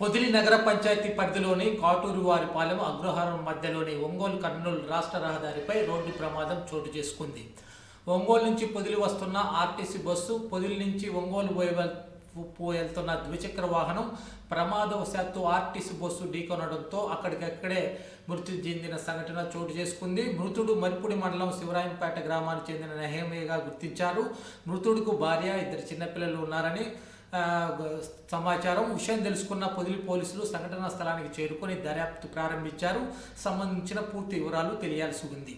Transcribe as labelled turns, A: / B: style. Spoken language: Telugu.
A: Podili నగర పంచాయతీ పరిధిలోని కాటూరు వారిపాలెం అగ్రహారం మధ్యలోని ఒంగోలు కర్నూలు రాష్ట్ర రహదారిపై రోడ్డు ప్రమాదం చోటు చేసుకుంది. ఒంగోలు నుంచి పొదిలి వస్తున్న ఆర్టీసీ బస్సు పొదిలి నుంచి ఒంగోలు పోయే పోయెళ్తున్న వెళ్తున్న ద్విచక్ర వాహనం ప్రమాదవశాత్తు ఆర్టీసీ బస్సు ఢీకొనడంతో అక్కడికక్కడే మృతి చెందిన సంఘటన చోటు చేసుకుంది. మృతుడు మరిపుడి మండలం శివరాయంపేట గ్రామానికి చెందిన నెహమయ్యగా గుర్తించారు. మృతుడికి భార్య ఇద్దరు చిన్నపిల్లలు ఉన్నారని సమాచారం విషయం తెలుసుకున్న పొదిలి పోలీసులు సంఘటనా స్థలానికి చేరుకొని దర్యాప్తు ప్రారంభించారు. సంబంధించిన పూర్తి వివరాలు తెలియాల్సి ఉంది.